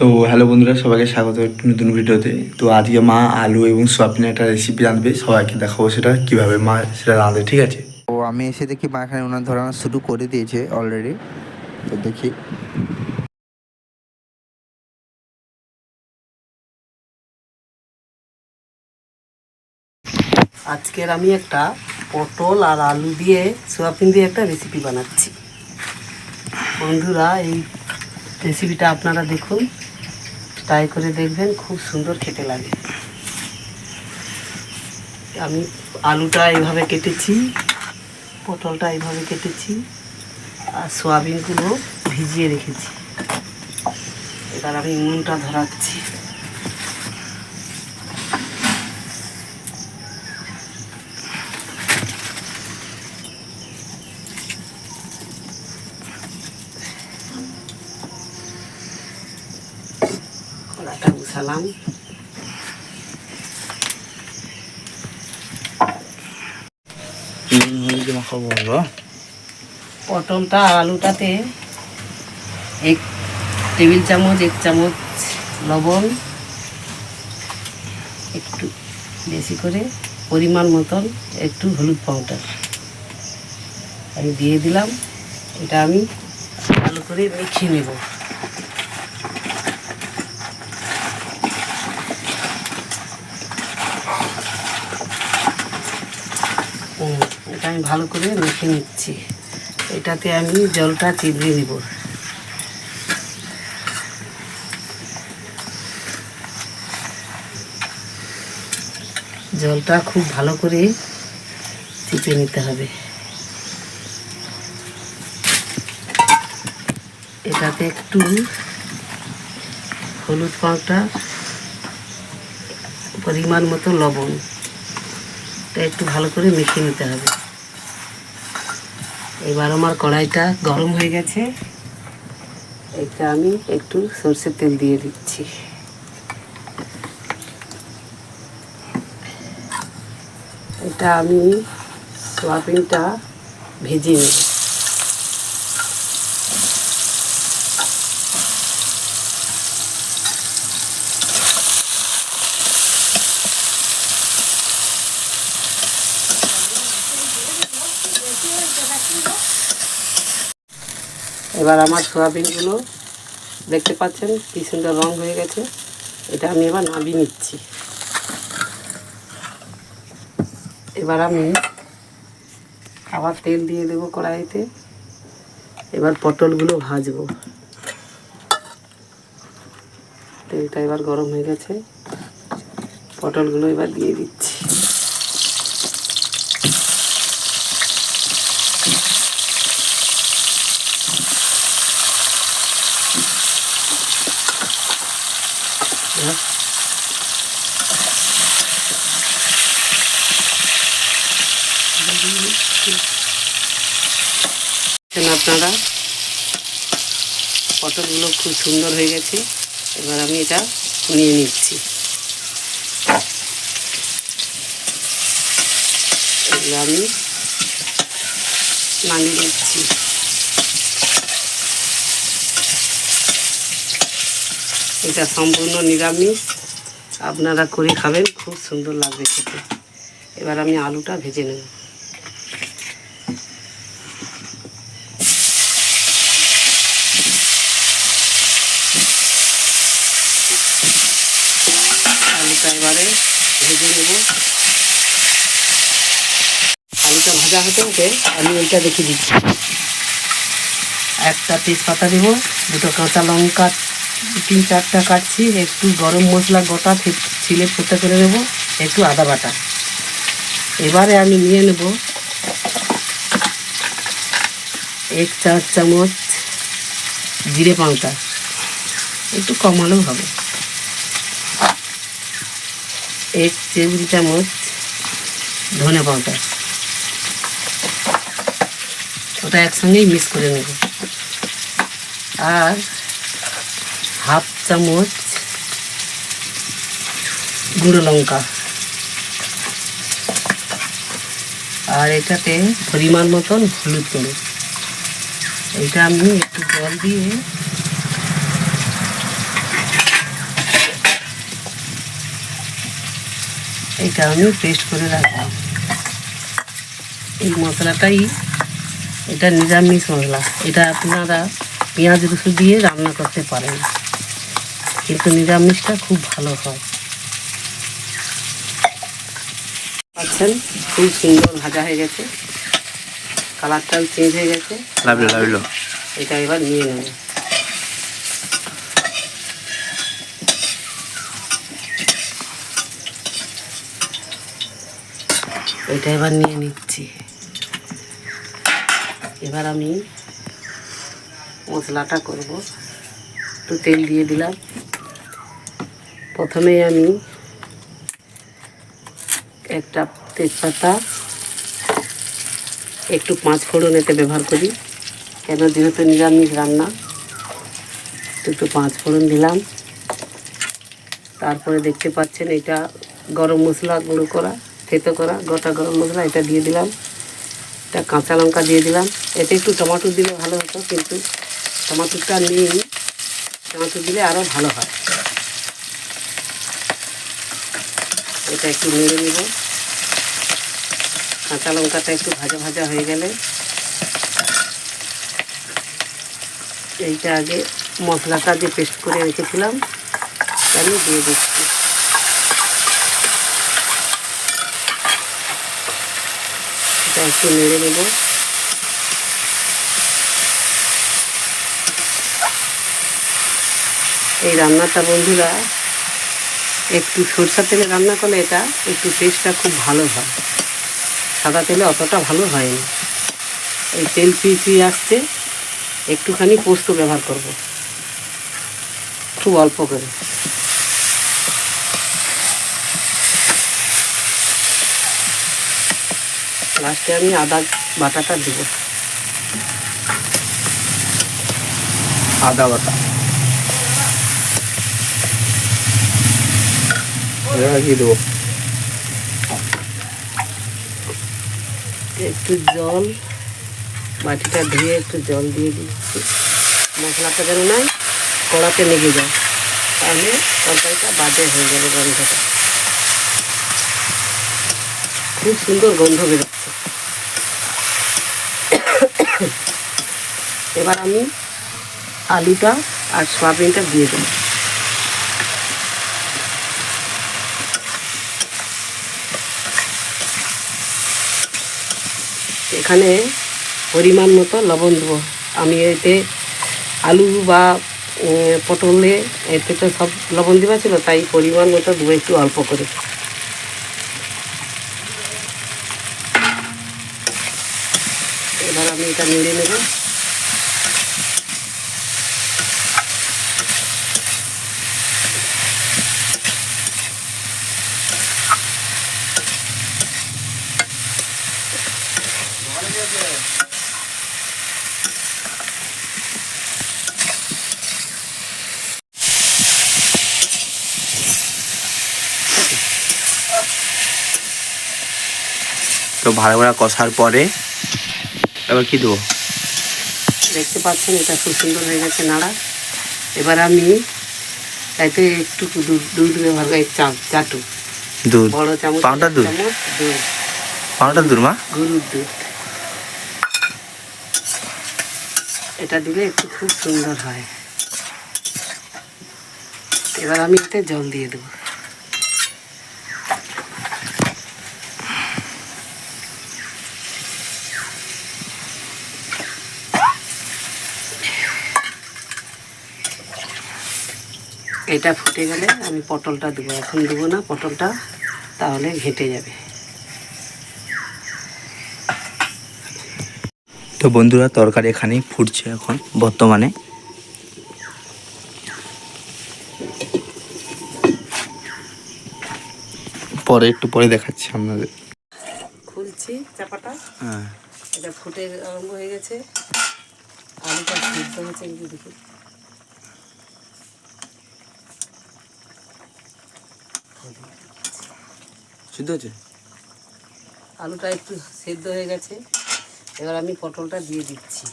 তো হ্যালো বন্ধুরা, সবাইকে স্বাগত একটু নতুন ভিডিওতে। তো আজকে মা আলু এবং সোয়াবিনের একটা রেসিপি রাঁধবে, সবাইকে দেখাবো সেটা কীভাবে মা সেটা রাঁধে, ঠিক আছে? তো আমি এসে দেখি মা এখানে ওনার ধরানো শুরু করে দিয়েছে অলরেডি তো দেখি। আজকের আমি একটা পটল আর আলু দিয়ে, সোয়াবিন দিয়ে একটা রেসিপি বানাচ্ছি। বন্ধুরা, এই রেসিপিটা আপনারা দেখুন। ট্রাই করে দেখবেন খুব সুন্দর খেতে লাগে। আমি আলুটা এইভাবে কেটেছি, পটলটা এইভাবে কেটেছি, আর সোয়াবিনগুলো ভিজিয়ে রেখেছি। এবার আমি উনুনটা ধরাচ্ছি। বসালাম মাখাবো পটলটা আর আলুটাতে এক টেবিল চামচ এক চামচ লবণ একটু বেশি করে পরিমাণ মতন একটু হলুদ পাউডার। আমি দিয়ে দিলাম। এটা আমি ভালো করে মেখে নেব হুম, এটা আমি ভালো করে মেখে নিচ্ছি। এটাতে আমি জলটা চিবড়ে নেব। জলটা খুব ভালো করে চিপে নিতে হবে। এটাতে একটু হলুদ পাউডার, পরিমাণ মতো লবণ, এটা একটু ভালো করে মেখে নিতে হবে। এবার আমার কড়াইটা গরম হয়ে গেছে। এটা আমি একটু সর্ষের তেল দিয়ে দিচ্ছি। এটা আমি সোয়াবিনটা ভেজে নেব এবার আমার সোয়াবিনগুলো দেখতে পাচ্ছেন, কি সুন্দর রং হয়ে গেছে। এটা আমি এবার নামিয়ে নিচ্ছি। এবার আমি আবার তেল দিয়ে দেবো কড়াইতে। এবার পটলগুলো ভাজবো। তেলটা এবার গরম হয়ে গেছে। পটলগুলো এবার দিয়ে দিচ্ছি এবার দেখছেন আপনারা। পটলগুলো খুব সুন্দর হয়ে গেছে। এবার আমি এটা নিয়ে নিচ্ছি। এগুলো আমি নামিয়ে নিচ্ছি। এটা সম্পূর্ণ নিরামিষ। আপনারা করে খাবেন, খুব সুন্দর লাগবে খেতে। এবার আমি আলুটা ভেজে নেব। আলুটা এবারে ভেজে নেব। আলুটা ভাজা হতে হতে আমি ওইটা দেখে দিচ্ছি। একটা তেজপাতা দেবো, দুটো কাঁচা লঙ্কা, তিন চারটা কাটছি, একটু গরম মশলা গোটা ছিলে ফুটে করে দেবো, একটু আদা বাটা। এবারে আমি নিয়ে নেব এক চার চামচ জিরে পাউডার একটু কমালেও হবে। এক টেবিল চামচ ধনে পাউডার। ওটা একসঙ্গেই মিক্স করে নেব। আর হাফ চামচ গুঁড়ো লঙ্কা। আর এটাতে পরিমাণ মতন হলুদ গুঁড়ো। এটা আমি একটু জল দিয়ে এইটা আমি পেস্ট করে রাখলাম এই মশলাটাই এটা নিরামিষ মশলা। এটা আপনারা পেঁয়াজ রসুন দিয়ে রান্না করতে পারেন। কিন্তু নিরামিষটা খুব ভালো হয়। পাচ্ছেন? খুব সুন্দর ভাজা হয়ে গেছে। কালারটাও চেঞ্জ হয়ে গেছে। এটা এবার নিয়ে নেব। এটা এবার নিয়ে নিচ্ছি। এবার আমি মশলাটা করব। একটু তেল দিয়ে দিলাম। প্রথমে আমি একটা তেজপাতা, একটু পাঁচ ফোড়ন এতে ব্যবহার করি। কেন? যেহেতু নিরামিষ রান্না, একটু পাঁচ ফোড়ন দিলাম। তারপরে দেখতে পাচ্ছেন এটা গরম মশলা গুঁড়ো করা। থেতো করা, গোটা গরম মশলা এটা দিয়ে দিলাম। এটা কাঁচা লঙ্কা দিয়ে দিলাম। এতে একটু টমাটো দিলে ভালো হতো, কিন্তু টমাটোটা নেই। টমাটো দিলে আরও ভালো হয়। এটা একটু নেড়ে নেব। কাঁচা লঙ্কাটা একটু ভাজা ভাজা হয়ে গেলে এইটা আগে মশলাটা যে পেস্ট করে রেখেছিলাম আমি দিয়ে দিচ্ছি। একটু নেড়ে নেব এই রান্নাটা বন্ধুরা, একটু সরষা তেলে রান্না করলে এটা একটু টেস্টটা খুব ভালো হয়। সাদা তেলে অতটা ভালো হয়নি। এই তেল চুই চুই আসছে, একটুখানি পোস্ত ব্যবহার করব। খুব অল্প করে। লাস্টে আমি আদা বাটাটা দেবো। আদা বাটা। দেবো? একটু জল বাটিটা ধুয়ে একটু জল দিয়ে দিচ্ছি মশলাটা যেন না কড়াতে লেগে যায়। তাহলে তরকারিটা বাজে হয়ে যাবে গন্ধটা। খুব সুন্দর গন্ধ বেরোচ্ছে এবার আমি আলুটা আর সয়াবিনটা দিয়ে দেবো। এখানে পরিমাণ মতো লবণ দেবো। আমি এতে আলু বা পটলে এতে তো সব লবণ দেওয়া ছিল, তাই পরিমাণ মতো দেবো একটু অল্প করে। এবার আমি এটা নেড়ে নেব। তো ভালো করে কষার পরে এবার কি দেবো? দেখতে পাচ্ছেন এটা খুব সুন্দর হয়ে গেছে নাড়া। এবার আমি তাইতে একটু দুধ দুধ করি চা চাটু। দুধ। বড় চামচ পাউডার দুধ? চামচ দুধ। পাউডার দুধ মা? গরুর দুধ। এটা দিলে একটু খুব সুন্দর হয়। এবার আমি এতে জল দিয়ে দেবো। এটা ফুটে গেলে আমি পটলটা দেবো। এখন দেবো না পটলটা, তাহলে ঘেঁটে যাবে। তো বন্ধুরা তরকারি এখানেই ফুটছে এখন বর্তমানে। পরে একটু পরে দেখাচ্ছি আপনাদের। খুলছি চাপাটা। হ্যাঁ। এটা ফুটে আরম্ভ হয়ে গেছে। আলুটা সিদ্ধ হয়েছে দেখুন সিদ্ধ হচ্ছে আলুটা একটু সেদ্ধ হয়ে গেছে। এবার আমি পটলটা দিয়ে দিচ্ছি।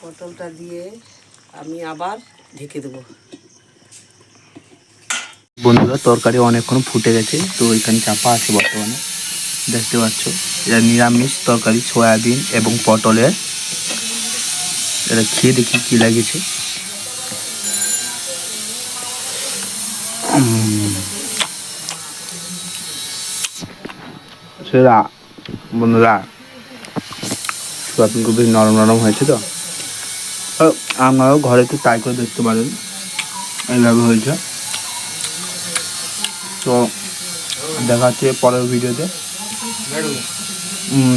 পটলটা দিয়ে আমি আবার ঢেকে দেবো। বন্ধুরা, তরকারি অনেকক্ষণ ফুটে গেছে, তো ওইখানে চাপা আছে বর্তমানে। দেখতে পাচ্ছ, এটা নিরামিষ তরকারি, সয়াবিন এবং পটলের। এটা খেয়ে দেখি কি লাগেছে। সেরা বন্ধুরা সয়াবিন খুবই নরম নরম হয়েছে তো? আপনারাও ঘরে একটু ট্রাই করে দেখতে পারেন, এইভাবে হয়েছে। তো দেখা হচ্ছে পরের ভিডিওতে হুম